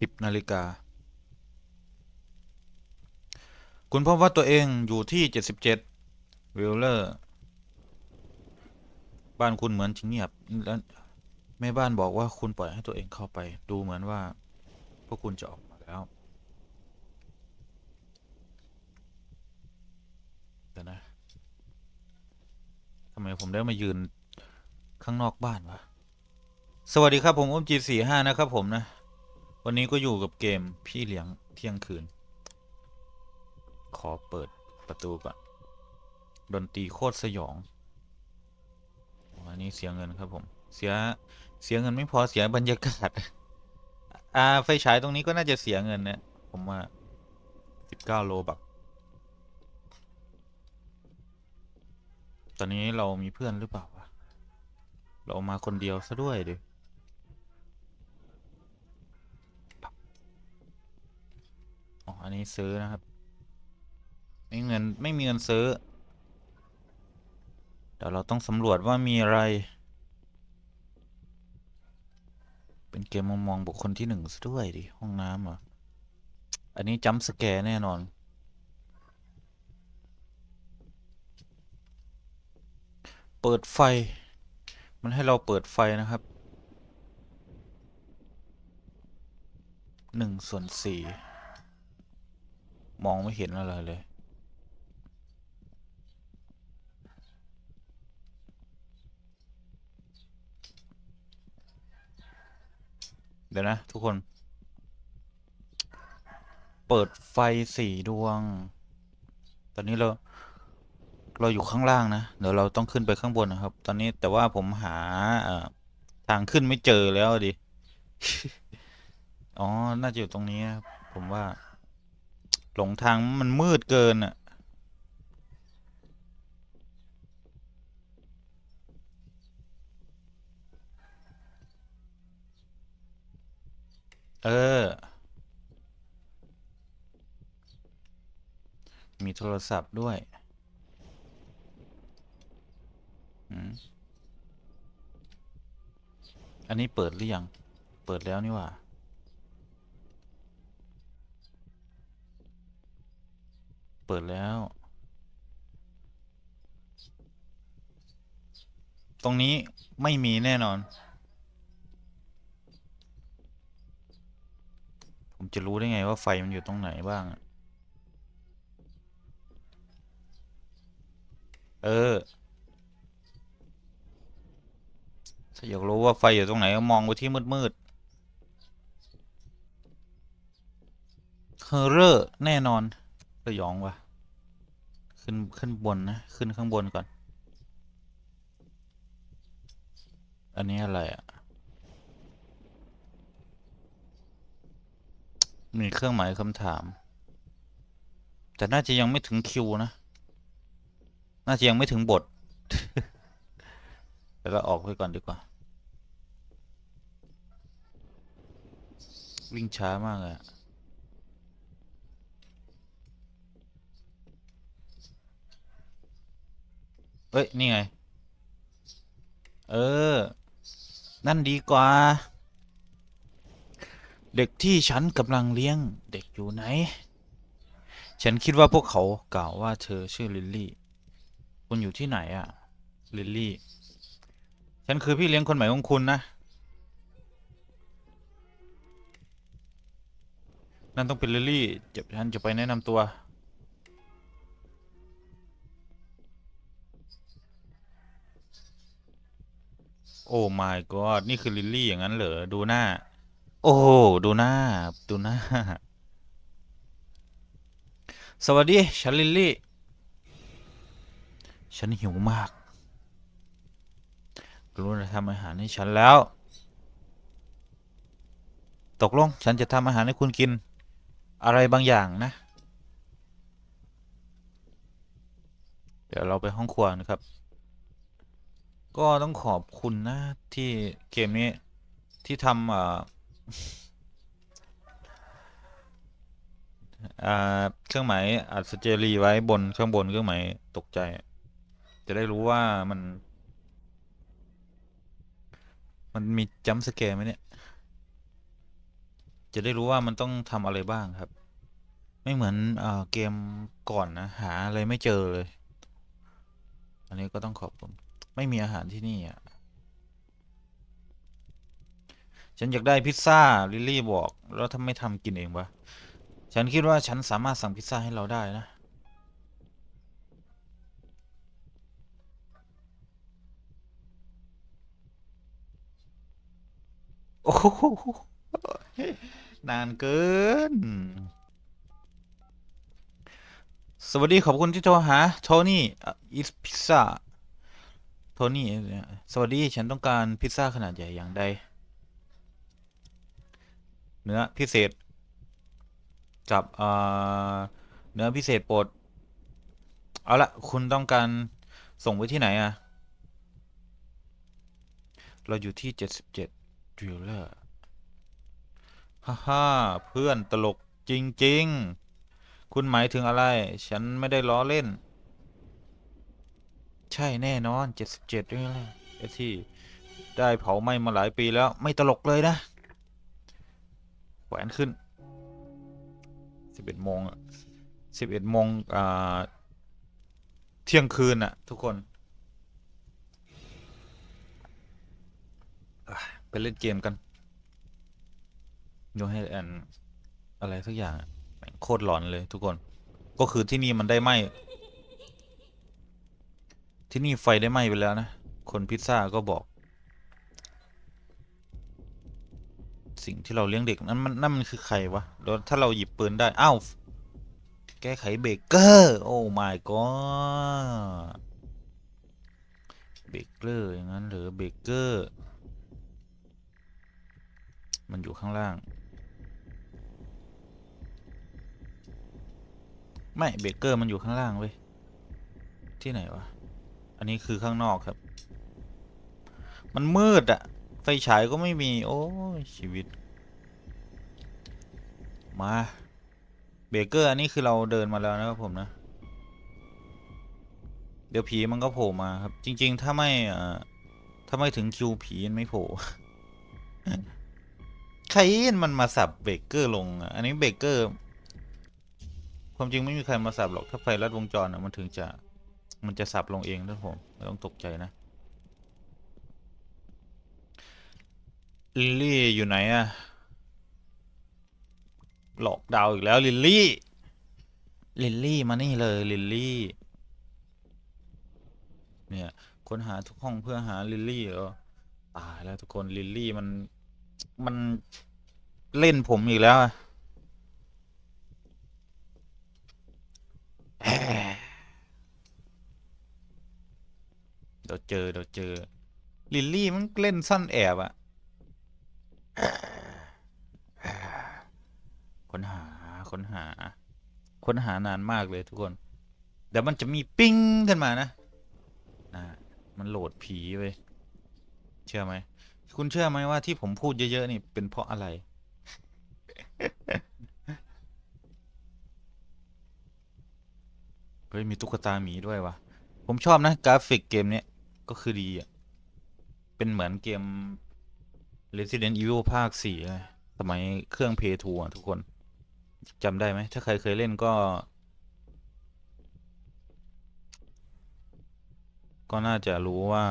สิบนาฬิกาคุณพบว่าตัวเองอยู่ที่เจ็ดสิบเจ็ดวิลเลอร์ บ้านคุณเหมือนจะเงียบ แล้วแม่บ้านบอกว่าคุณปล่อยให้ตัวเองเข้าไป ดูเหมือนว่า พวกคุณจะออกมาแล้วเดี๋ยวนะทำไมผมได้มายืนข้างนอกบ้านวะ สวัสดีครับผมอุ้มจีสี่ห้านะครับผมนะ วันนี้ก็อยู่กับเกมพี่เลี้ยงเที่ยงคืน ขอเปิดประตูก่อน ดนตรีโคตรสยองอันนี้เสียเงินครับผม เสีย เสียเงินไม่พอเสียบรรยากาศ อ่า ไฟฉายตรงนี้ก็น่าจะเสียเงินนะ ผมว่าสิบเก้าโลบัก ตอนนี้เรามีเพื่อนหรือเปล่าวะ เรามาคนเดียวซะด้วยดิ อันนี้ซื้อนะครับ ไม่เงินไม่มีเงินซื้อ เดี๋ยวเราต้องสำรวจว่ามีอะไร เป็นเกมมองมองบุคคลที่หนึ่งซะด้วยดิ ห้องน้ำเหรออันนี้จัมสแกร์แน่นอน เปิดไฟ มันให้เราเปิดไฟนะครับหนึ่งส่วนสี่ มองไม่เห็นอะไรเลย เดี๋ยวนะ ทุกคน เปิดไฟสี่ดวง ตอนนี้เรา เราอยู่ข้างล่างนะ เดี๋ยวเราต้องขึ้นไปข้างบนนะครับ ตอนนี้แต่ว่าผมหาทางขึ้นไม่เจอแล้วดิ อ๋อ น่าจะอยู่ตรงนี้ครับผมว่า หลงทางมันมืดเกินอะเออ มีโทรศัพท์ด้วย อันนี้เปิดหรือยัง เปิดแล้วนี่ว่า เปิดแล้ว ตรงนี้ไม่มีแน่นอน ผมจะรู้ได้ไงว่าไฟมันอยู่ตรงไหนบ้าง เออ ถ้าอยากรู้ว่าไฟอยู่ตรงไหนก็มองไปที่มืดๆเฮอร์เรอร์แน่นอน ยองว่ะขึ้นขึ้นบนนะ ขึ้นข้างบนก่อน อันนี้อะไรอะ มีเครื่องหมายคำถาม แต่น่าจะยังไม่ถึงคิวนะ น่าจะยังไม่ถึงบทเดี๋ยวเราออกไปก่อนดีกว่า วิ่งช้ามากเลยอะ เอ้ย นี่ไง เออ นั่นดีกว่า เด็กที่ฉันกำลังเลี้ยงเด็กอยู่ไหน ฉันคิดว่าพวกเขากล่าวว่าเธอชื่อลิลลี่ คุณอยู่ที่ไหนอะลิลลี่ ฉันคือพี่เลี้ยงคนใหม่ของคุณนะ นั่นต้องเป็นลิลลี่เดี๋ยวฉันจะไปแนะนำตัว โอ้ my god นี่คือลิลลี่อย่างนั้นเหรอ ดูหน้า โอ้ดูหน้า ดูหน้า สวัสดี ฉันลิลลี่ ฉันหิวมาก รู้จะทำอาหารให้ฉันแล้ว ตกลง ฉันจะทำอาหารให้คุณกิน อะไรบางอย่างนะ เดี๋ยวเราไปห้องครัวนะครับ ก็ต้องขอบคุณนะ ที่เกมนี้ที่ทำเอ่ออ่าเครื่องหมายอัดสเจรีไว้บนข้างบนเครื่องหมายตกใจ จะได้รู้ว่ามัน มันมีจัมสแกร์ไหมเนี่ย จะได้รู้ว่ามันต้องทำอะไรบ้างครับ ไม่เหมือนเอเกมก่อนนะ หาอะไรไม่เจอเลย อันนี้ก็ต้องขอบคุณ ไม่มีอาหารที่นี่อะ ฉันอยากได้พิซซ่า ลิลลี่บอก แล้วถ้าไม่ทำกินเองวะ ฉันคิดว่าฉันสามารถสั่งพิซซ่าให้เราได้นะ โอ้โหนานเกิน สวัสดีขอบคุณที่โทรหา โทนี่ อิสพิซซ่า ทนี่เนี่ยสวัสดีฉันต้องการพิซซ่าขนาดใหญ่อย่างใด เนื้อพิเศษ กับเนื้อพิเศษโปรดเอาละคุณต้องการส่งไปที่ไหนอะเราอยู่ที่เจ็ดเวลเลอร์ฮ่าฮ่าเพื่อนตลกจริง ๆ คุณหมายถึงอะไร ฉันไม่ได้ล้อเล่น ใช่แน่นอนเจ็ดสิบเจ็ดด้วยแหละไอ้ที่ได้เผาไหม้มาหลายปีแล้ว ไม่ตลกเลยนะแขวนขึ้นสิบเอ็ดโมงสิบเอ็ดโมงอ่าเที่ยงคืนน่ะทุกคนไปเล่นเกมกันโยให้แอนอะไรสักอย่างอะแม่งโคตรหลอนเลยทุกคน ก็คือที่นี่มันได้ไหม ที่นี่ไฟได้ไหม้ไปแล้วนะ คนพิซซ่าก็บอก สิ่งที่เราเลี้ยงเด็กนั้นมันนั่นมันคือใครวะแล้วถ้าเราหยิบปืนได้ อ้าว แก้ไขเบรกเกอร์ โอ้ my god เบรกเกอร์อย่างนั้นหรือเบรกเกอร์ มันอยู่ข้างล่าง ไม่เบรกเกอร์มันอยู่ข้างล่างเว้ยที่ไหนวะ อันนี้คือข้างนอกครับ มันมืดอะไฟฉายก็ไม่มี โอ้ชีวิต มาเบเกอร์อันนี้คือเราเดินมาแล้วนะครับผมนะ เดี๋ยวผีมันก็โผล่มาครับ จริง ๆ ถ้าไม่ถ้าไม่ถึงคิวผีมันไม่โผล่ใครมันมาสับเบเกอร์ลงอะอันนี้เบเกอร์ ความจริงไม่มีใครมาสับหรอกถ้าไฟลัดวงจรอะมันถึงจะ มันจะสับลงเองนะผมไม่ต้องตกใจนะลิลลี่อยู่ไหนอะหลอกดาวอีกแล้วลิลลี่ลิลลี่มานี่เลยลิลลี่เนี่ยค้นหาทุกห้องเพื่อหาลิลลี่เหรอตายแล้วทุกคนลิลลี่มันมันเล่นผมอีกแล้วอะแหมเดี๋ยวเจอเดี๋ยวเจอ ลิลลี่มันเล่นซ่อนแอบอะค้นหาค้นหาค้นหานานมากเลยทุกคนเดี๋ยวมันจะมีปิ้งขึ้นมานะนะมันโหลดผีไปเชื่อไหมคุณเชื่อไหมว่าที่ผมพูดเยอะๆนี่เป็นเพราะอะไร เฮ้ยมีตุ๊กตาหมีด้วยวะผมชอบนะกราฟิกเกมเนี้ย ก็คือดีอะ เป็นเหมือนเกม Resident Evil ภาคสี่เลย สมัยเครื่อง p 2อะ ทุกคนจำได้ไหม ถ้าใครเคยเล่นก็ ก็น่าจะรู้ว่า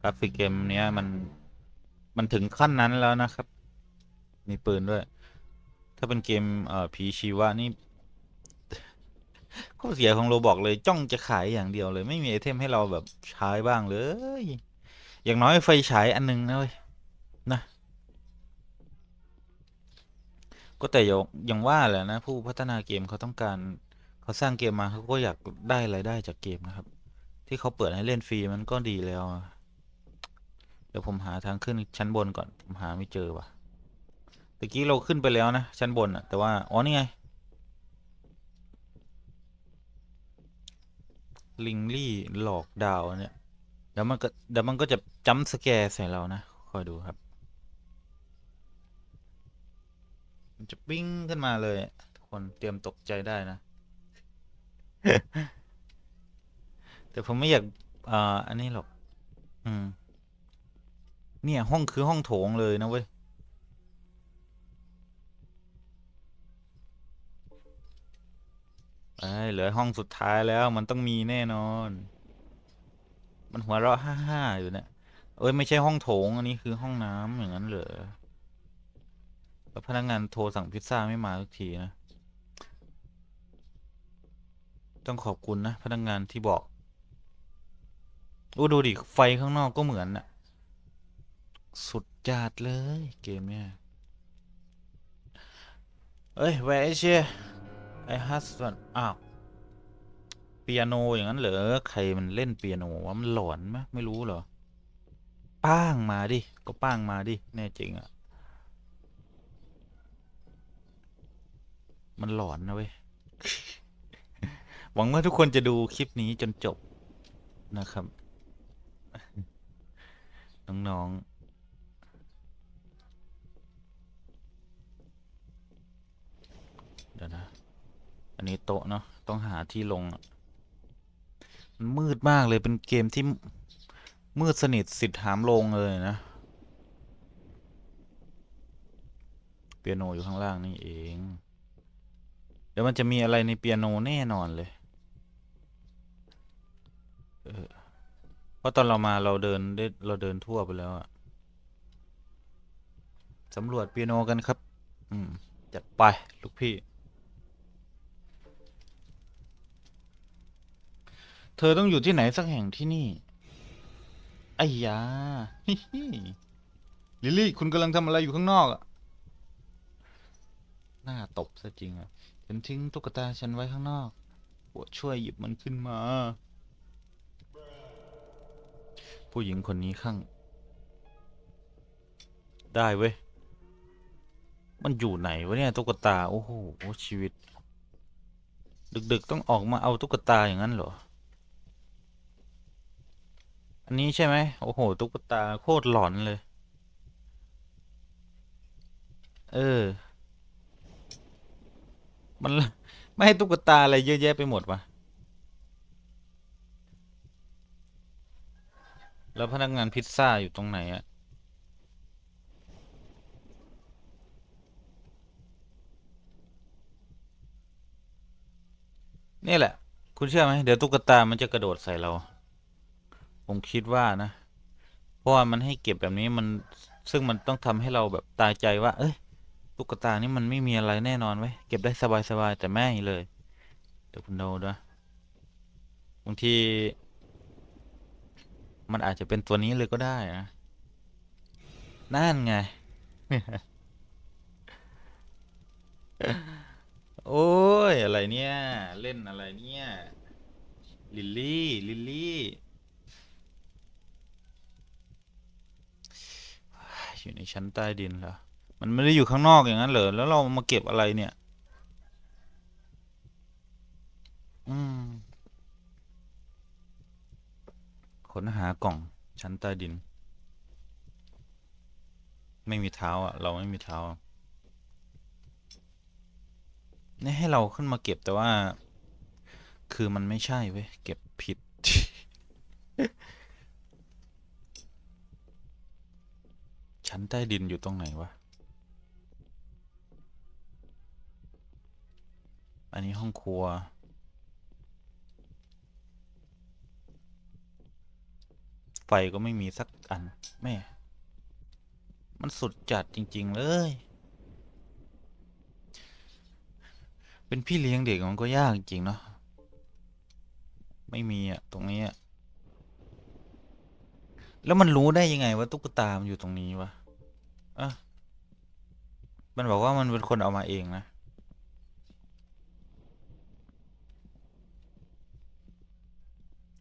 กราฟิกเกมเนี้ยมันมันถึงขั้นนั้นแล้วนะครับ มีปืนด้วย ถ้าเป็นเกมเอ่อผีชีวะนี่ ข้อเสียของโรบอกเลยจ้องจะขายอย่างเดียวเลย ไม่มีไอเทมให้เราแบบใช้บ้างเลย อย่างน้อยไฟฉายอันหนึงนะเว้ยนะ ก็แต่อย่างย่างว่าแหละนะ ผู้พัฒนาเกมเขาต้องการเขาสร้างเกมมาเขาก็อยากได้รายได้จากเกมนะครับ ที่เขาเปิดให้เล่นฟรีมันก็ดีแล้วเดี๋ยวผมหาทางขึ้นชั้นบนก่อนผมหาไม่เจอว่ะตะกี้เราขึ้นไปแล้วนะชั้นบนอะแต่ว่าอ๋อนี่ไง ลิงลี่หลอกดาวเนี่ยเดี๋ยวมันก็เดี๋ยวมันก็จะจัมสแกร์ใส่เรานะคอยดูครับ มันจะปิ้งขึ้นมาเลย ทุกคนเตรียมตกใจได้นะ แต่ผมไม่อยากอ่าอันนี้หรอก อืม เนี่ยห้องคือห้องโถงเลยนะเว้ย ยเหลือห้องสุดท้ายแล้วมันต้องมีแน่นอน มันหัวเราะฮ่าฮ่าอยู่เนี่ยเอ้ยไม่ใช่ห้องโถง อันนี้คือห้องน้ำอย่างนั้นเหรอแล้วพนักงานโทรสั่งพิซซ่าไม่มาสักทีนะ ต้องขอบคุณนะพนักงานที่บอกอู้ดูดิไฟข้างนอกก็เหมือนน่ะ สุดจัดเลยเกมเนี่ยเอ้ยแวร์เชีย ไอฮัสซันอ้าวเปียโนอย่างนั้นเหรอใครมันเล่นเปียโนวะมันหลอนไหมไม่รู้เหรอ ป้างมาดิ ก็ป้างมาดิ แน่จริงอะ มันหลอนนะเว้ย หวังว่าทุกคนจะดูคลิปนี้จนจบนะครับ น้องๆเดี๋ยวนะ อันนี้โต๊ะเนาะต้องหาที่ลงมันมืดมากเลยเป็นเกมที่มืดสนิทสิทธิ์หามลงเลยนะเปียโนอยู่ข้างล่างนี่เอง เดี๋ยวมันจะมีอะไรในเปียโนแน่นอนเลยเออเพราะตอนเรามาเราเดินได้เราเดินทั่วไปแล้วอะสำรวจเปียโนกันครับ อืม จัดไป ลูกพี่ เธอต้องอยู่ที่ไหนสักแห่งที่นี่ไอ้ยาลิลลี่ คุณกำลังทำอะไรอยู่ข้างนอกอะหน้าตบซะจริงอะฉันทิ้งตุ๊กตาฉันไว้ข้างนอกปวดช่วยหยิบมันขึ้นมา ผู้หญิงคนนี้ข้าง ได้เว้ย มันอยู่ไหนวะเนี่ยตุ๊กตา โอ้โหชีวิต ดึก ๆ ต้องออกมาเอาตุ๊กตาอย่างนั้นเหรอ อันนี้ใช่ไหมโอ้โห ตุ๊กตาโคตรหลอนเลย เออ มันไม่ให้ตุ๊กตาอะไรเยอะแยะไปหมดวะแล้วพนักงานพิซซ่าอยู่ตรงไหนอะนี่แหละ คุณเชื่อไหมเดี๋ยวตุ๊กตามันจะกระโดดใส่เรา ผมคิดว่านะ เพราะว่ามันให้เก็บแบบนี้มันซึ่งมันต้องทำให้เราแบบตายใจว่า เอ้ยตุ๊กตานี่มันไม่มีอะไรแน่นอนไว้เก็บได้สบายๆแต่ไม่เลยเดี๋ยวคุณดูนะบางทีมันอาจจะเป็นตัวนี้เลยก็ได้นะนั่นไง โอ้ย อะไรเนี่ย เล่นอะไรเนี่ย ลิลลี่ ลิลลี่ อยู่ในชั้นใต้ดินเหรอ มันไม่ได้อยู่ข้างนอกอย่างนั้นเหรอ แล้วเรามาเก็บอะไรเนี่ย อืมค้นหากล่องชั้นใต้ดิน ไม่มีเท้าอะ เราไม่มีเท้านี่ให้เราขึ้นมาเก็บแต่ว่า คือมันไม่ใช่เว้ย เก็บผิด ชั้นใต้ดินอยู่ตรงไหนวะ อันนี้ห้องครัว ไฟก็ไม่มีสักอัน แม่ มันสุดจัดจริง ๆ เลย เป็นพี่เลี้ยงเด็กมันก็ยากจริง ๆ เนาะ ไม่มีอะ ตรงนี้อะแล้วมันรู้ได้ยังไงว่าตุ๊กตา มันอยู่ตรงนี้วะ อะมันบอกว่ามันเป็นคนเอามาเองนะ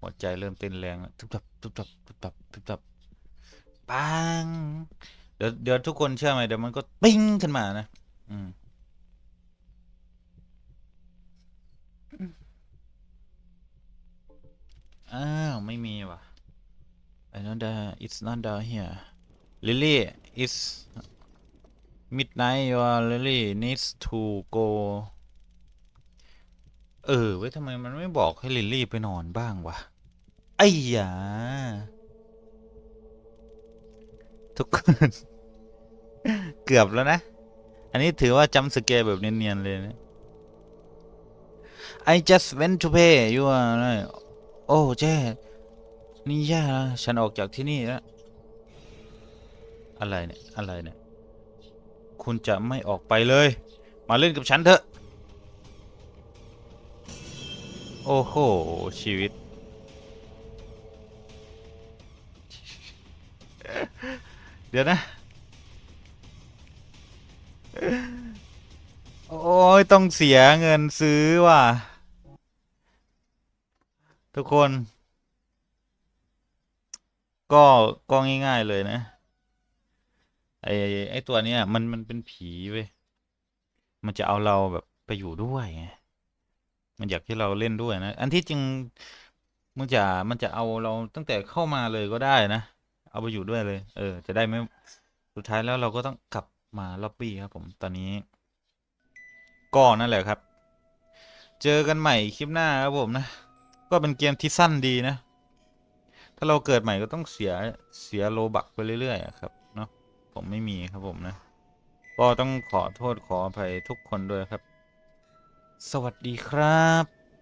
หัวใจเริ่มเต้นแรงทุบตับทุบตับทุบตับทุบตับปังเดี๋ยวเดี๋ยวทุกคนเชื่อไหมเดี๋ยวมันก็ปิ้งขึ้นมานะ อืมอ้าว ไม่มีว่ะ I know that it's not down here Lily it's midnight your Lily needs to go เออเว้ยทำไมมันไม่บอกให้ลิลลี่ไปนอนบ้างวะไอ้หยาทุกคน เกือบแล้วนะ อันนี้ถือว่าจำสเกลแบบเนียนๆเลยนะ I just went to pay you are โอ้เจ้นี่แย่นะฉันออกจากที่นี่แล้ว อะไรเนี่ย อะไรเนี่ย คุณจะไม่ออกไปเลย มาเล่นกับฉันเถอะ โอ้โห ชีวิต เดี๋ยวนะ โอ้ย ต้องเสียเงินซื้อว่ะ ทุกคน ก็ ก็ง่าย ๆ เลยนะ ไอไอตัวเนี้ยมันมันเป็นผีเว้ยมันจะเอาเราแบบไปอยู่ด้วยไงมันอยากให้เราเล่นด้วยนะ อันที่จริงมันจะมันจะเอาเราตั้งแต่เข้ามาเลยก็ได้นะ เอาไปอยู่ด้วยเลย เออ จะได้ไม่สุดท้ายแล้วเราก็ต้องกลับมาล็อบบี้ครับผมตอนนี้ ก็นั่นแหละครับ เจอกันใหม่คลิปหน้าครับผมนะ ก็เป็นเกมที่สั้นดีนะ ถ้าเราเกิดใหม่ก็ต้องเสียเสียโลบักไปเรื่อยๆครับ ผมไม่มีครับผมนะ ก็ต้องขอโทษขออภัยทุกคนด้วยครับ สวัสดีครับ